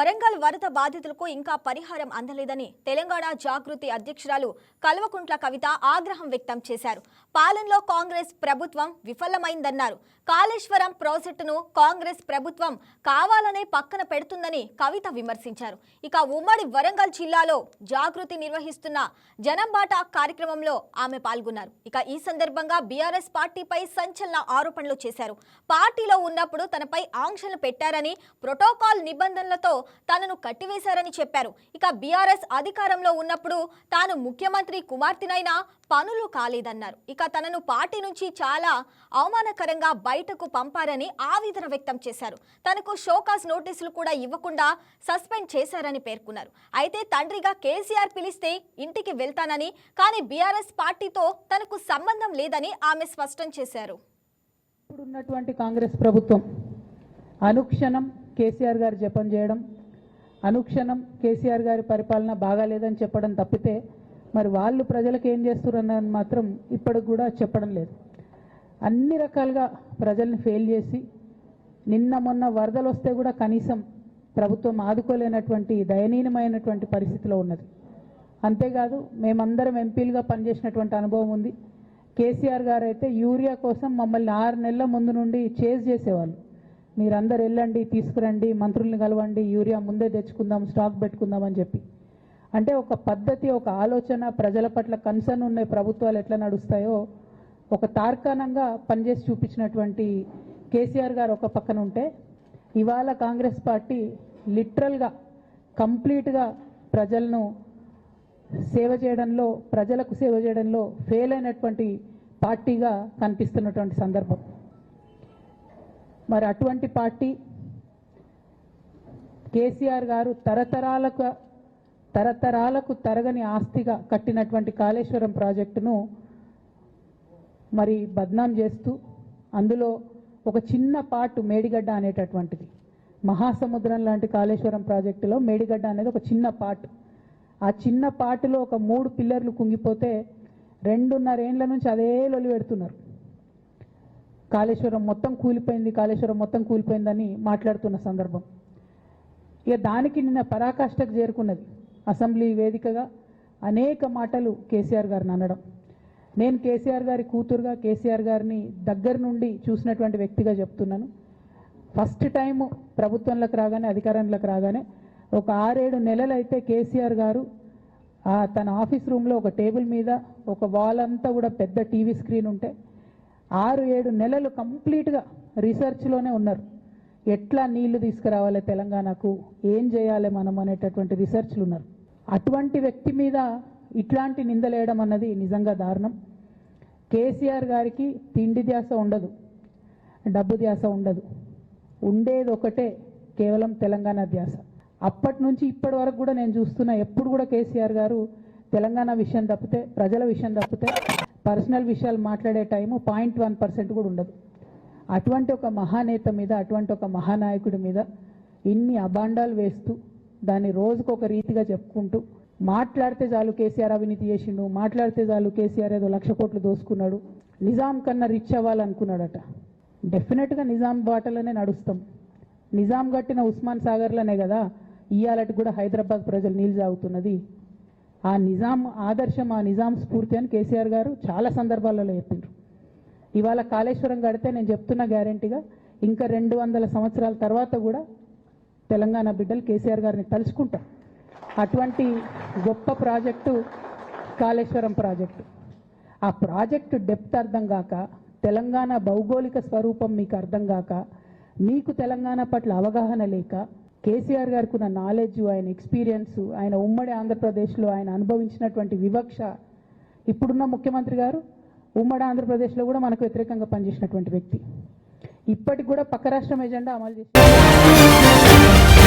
వరంగల్ వరద బాధితులకు ఇంకా పరిహారం అందలేదని తెలంగాణ జాగృతి అధ్యక్షురాలు కల్వకుంట్ల కవిత ఆగ్రహం వ్యక్తం చేశారు. పాలనలో కాంగ్రెస్ ప్రభుత్వం విఫలమైందన్నారు. కాళేశ్వరం ప్రాజెక్టును కాంగ్రెస్ ప్రభుత్వం కావాలనే పక్కన పెడుతుందని కవిత విమర్శించారు. ఇక ఉమ్మడి వరంగల్ జిల్లాలో జాగృతి నిర్వహిస్తున్న జనంబాట కార్యక్రమంలో ఆమె పాల్గొన్నారు. ఇక ఈ సందర్భంగా బీఆర్ఎస్ పార్టీపై సంచలన ఆరోపణలు చేశారు. పార్టీలో ఉన్నప్పుడు తనపై ఆంక్షలు పెట్టారని ప్రోటోకాల్ నిబంధనలతో తనను కట్టివేశారని చెప్పారు. ఇక బీఆర్ఎస్ అధికారంలో ఉన్నప్పుడు తాను ముఖ్యమంత్రి కుమార్తెనైనా పనులు కాలేదన్నారు. ఇక తనను పార్టీ నుంచి చాలా అవమానకరంగా బయటకు పంపారని ఆవేదన వ్యక్తం చేశారు. తనకు షోకాస్ నోటీసులు కూడా ఇవ్వకుండా సస్పెండ్ చేశారని పేర్కొన్నారు. అయితే తండ్రిగా కేసీఆర్ పిలిస్తే ఇంటికి వెళ్తానని కానీ బీఆర్ఎస్ పార్టీతో తనకు సంబంధం లేదని ఆమె స్పష్టం చేశారు. ఇప్పుడున్నటువంటి కాంగ్రెస్ ప్రభుత్వం అనుక్షణం కేసీఆర్ గారు జపం చేయడం అనుక్షణం కేసీఆర్ గారి పరిపాలన బాగాలేదని చెప్పడం తప్పితే మరి వాళ్ళు ప్రజలకు ఏం చేస్తున్నారని మాత్రం ఇప్పటికి కూడా చెప్పడం లేదు. అన్ని రకాలుగా ప్రజల్ని ఫెయిల్ చేసి నిన్న మొన్న వరదలు వస్తే కూడా కనీసం ప్రభుత్వం ఆదుకోలేనటువంటి దయనీయమైనటువంటి పరిస్థితిలో ఉన్నది. అంతేకాదు మేమందరం ఎంపీలుగా పనిచేసినటువంటి అనుభవం ఉంది. కేసీఆర్ గారు అయితే యూరియా కోసం మమ్మల్ని ఆరు నెలల ముందు నుండి చేజ్ చేసేవాళ్ళు. మీరందరు వెళ్ళండి తీసుకురండి మంత్రుల్ని కలవండి యూరియా ముందే తెచ్చుకుందాం స్టాక్ పెట్టుకుందాం అని చెప్పి. అంటే ఒక పద్ధతి ఒక ఆలోచన ప్రజల పట్ల కన్సర్న్ ఉన్న ప్రభుత్వాలు ఎట్లా నడుస్తాయో ఒక తార్కాణంగా పనిచేసి చూపించినటువంటి కేసీఆర్ గారు ఒక పక్కన ఉంటే ఇవాళ కాంగ్రెస్ పార్టీ లిటరల్గా కంప్లీట్గా ప్రజలను సేవ చేయడంలో ప్రజలకు సేవ చేయడంలో ఫెయిల్ అయినటువంటి పార్టీగా కనిపిస్తున్నటువంటి సందర్భం. మరి అటువంటి పార్టీ కేసీఆర్ గారు తరతరాలకు తరతరాలకు తరగని ఆస్తిగా కట్టినటువంటి కాళేశ్వరం ప్రాజెక్టును మరి బద్నాం చేస్తూ అందులో ఒక చిన్న పార్ట్ మేడిగడ్డ అనేటటువంటిది. మహాసముద్రం లాంటి కాళేశ్వరం ప్రాజెక్టులో మేడిగడ్డ అనేది ఒక చిన్న పార్ట్. ఆ చిన్న పార్టులో ఒక మూడు పిల్లర్లు కుంగిపోతే రెండున్నరేండ్ల నుంచి అదే లొలి పెడుతున్నారు. కాళేశ్వరం మొత్తం కూలిపోయింది కాళేశ్వరం మొత్తం కూలిపోయిందని మాట్లాడుతున్న సందర్భం. ఇక దానికి నిన్న పరాకాష్ఠకు చేరుకున్నది అసెంబ్లీ వేదికగా అనేక మాటలు కేసీఆర్ గారిని అనడం. నేను కేసీఆర్ గారి కూతురుగా కేసీఆర్ గారిని దగ్గర నుండి చూసినటువంటి వ్యక్తిగా చెప్తున్నాను. ఫస్ట్ టైము ప్రభుత్వంలోకి రాగానే అధికారంలోకి రాగానే ఒక ఆరేడు నెలలు అయితే కేసీఆర్ గారు తన ఆఫీస్ రూమ్లో ఒక టేబుల్ మీద ఒక వాల్ అంతా కూడా పెద్ద టీవీ స్క్రీన్ ఉంటే ఆరు ఏడు నెలలు కంప్లీట్గా రీసెర్చ్లోనే ఉన్నారు. ఎట్లా నీళ్ళు తీసుకురావాలి తెలంగాణకు? ఏం చేయాలి మనం అనేటటువంటి రీసెర్చ్లు ఉన్నారు. అటువంటి వ్యక్తి మీద ఇట్లాంటి నిందలేయడం అన్నది నిజంగా దారుణం. కేసీఆర్ గారికి తిండి ధ్యాస ఉండదు డబ్బు ధ్యాస ఉండదు. ఉండేది ఒకటే కేవలం తెలంగాణ ధ్యాస. అప్పటి నుంచి ఇప్పటి వరకు కూడా నేను చూస్తున్నా ఎప్పుడు కూడా కేసీఆర్ గారు తెలంగాణ విషయం తప్పితే ప్రజల విషయం తప్పితే పర్సనల్ విషయాలు మాట్లాడే టైము పాయింట్ వన్ పర్సెంట్ కూడా ఉండదు. అటువంటి ఒక మహానేత మీద అటువంటి ఒక మహానాయకుడి మీద ఇన్ని అబాండాలు వేస్తూ దాన్ని రోజుకు ఒక రీతిగా చెప్పుకుంటూ మాట్లాడితే చాలు కేసీఆర్ అవినీతి చేసిండు మాట్లాడితే చాలు కేసీఆర్ ఏదో లక్ష కోట్లు దోసుకున్నాడు నిజాం కన్నా రిచ్ అవ్వాలనుకున్నాడట. డెఫినెట్గా నిజాం బాటలోనే నడుస్తాం. నిజాం కట్టిన ఉస్మాన్ సాగర్లోనే కదా ఇయ్యాలటి కూడా హైదరాబాద్ ప్రజలు నీళ్ళు సాగుతున్నది ఆ నిజాం ఆదర్శం ఆ నిజాం స్ఫూర్తి అని కేసీఆర్ గారు చాలా సందర్భాలలో చెప్పిండ్రు ఇవాళ కాళేశ్వరం కడితే నేను చెప్తున్న గ్యారంటీగా ఇంకా రెండు వందల సంవత్సరాల తర్వాత కూడా తెలంగాణ బిడ్డలు కేసీఆర్ గారిని తలుచుకుంటారు. అటువంటి గొప్ప ప్రాజెక్టు కాళేశ్వరం ప్రాజెక్టు. ఆ ప్రాజెక్టు డెప్త్ అర్థం కాక తెలంగాణ భౌగోళిక స్వరూపం మీకు అర్థం కాక మీకు తెలంగాణ పట్ల అవగాహన లేక కేసీఆర్ గారికి ఉన్న నాలెడ్జ్ ఆయన ఎక్స్పీరియన్స్ ఆయన ఉమ్మడి ఆంధ్రప్రదేశ్లో ఆయన అనుభవించినటువంటి వివక్ష ఇప్పుడున్న ముఖ్యమంత్రి గారు ఉమ్మడి ఆంధ్రప్రదేశ్లో కూడా మనకు వ్యతిరేకంగా పనిచేసినటువంటి వ్యక్తి. ఇప్పటికి కూడా పక్క రాష్ట్రం ఎజెండా అమలు చేసింది.